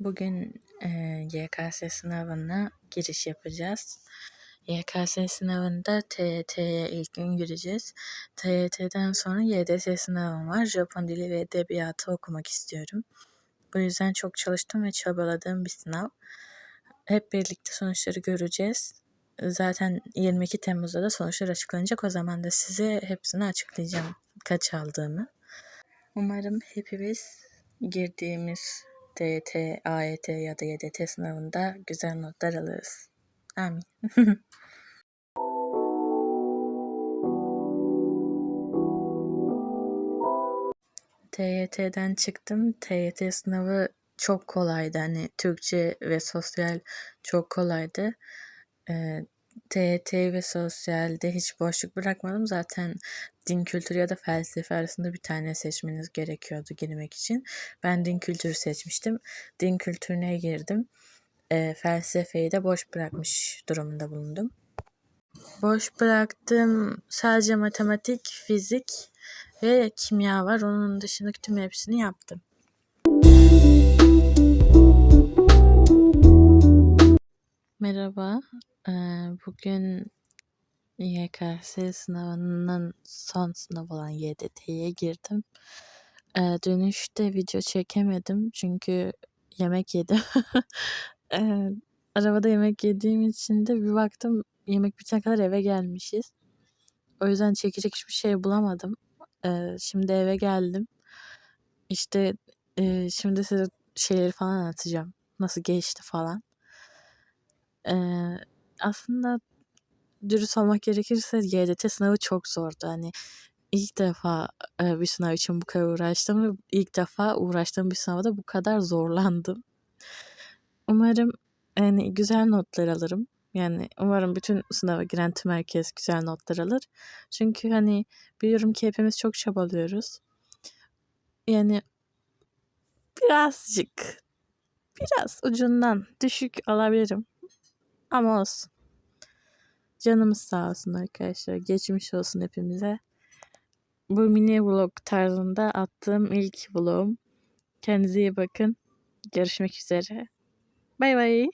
Bugün eee, YKS sınavına giriş yapacağız. YKS sınavında TYT'ye ilk gün gireceğiz. TYT'den sonra YDS sınavım var. Japon dili ve edebiyatı okumak istiyorum. Bu yüzden çok çalıştım ve çabaladığım bir sınav. Hep birlikte sonuçları göreceğiz. Zaten 22 Temmuz'da da sonuçlar açıklanacak. O zaman da size hepsini açıklayacağım kaç aldığımı. Umarım hepimiz girdiğimiz TYT, AYT ya da YDT sınavında güzel notlar alırız. Amin. TYT'den çıktım. TYT sınavı çok kolaydı. Hani Türkçe ve sosyal çok kolaydı. Ee, TYT ve sosyalde hiç boşluk bırakmadım. Zaten din kültürü ya da felsefe arasında bir tane seçmeniz gerekiyordu girmek için. Ben din kültürü seçmiştim. Din kültürüne girdim. Ee, felsefeyi de boş bırakmış durumunda bulundum. Boş bıraktım sadece matematik, fizik ve kimya var. Onun dışındaki tüm hepsini yaptım. Merhaba. Bugün YKS sınavının son sınavı olan YDT'ye girdim. Dönüşte video çekemedim çünkü yemek yedim. Arabada yemek yediğim için de bir baktım yemek bitene kadar eve gelmişiz. O yüzden çekecek hiçbir şey bulamadım. Şimdi eve geldim. İşte şimdi size şeyleri falan anlatacağım. Nasıl geçti falan. Ee, aslında dürüst olmak gerekirse YDT sınavı çok zordu. Hani ilk defa e, bir sınav için bu kadar uğraştım ve ilk defa uğraştığım bir sınavda bu kadar zorlandım. Umarım yani güzel notlar alırım. Yani umarım bütün sınava giren tüm herkes güzel notlar alır. Çünkü hani biliyorum ki hepimiz çok çabalıyoruz. Yani birazcık biraz ucundan düşük alabilirim. Ama olsun. Canımız sağ olsun arkadaşlar. Geçmiş olsun hepimize. Bu mini vlog tarzında attığım ilk vlogum. Kendinize iyi bakın. Görüşmek üzere. Bay bay.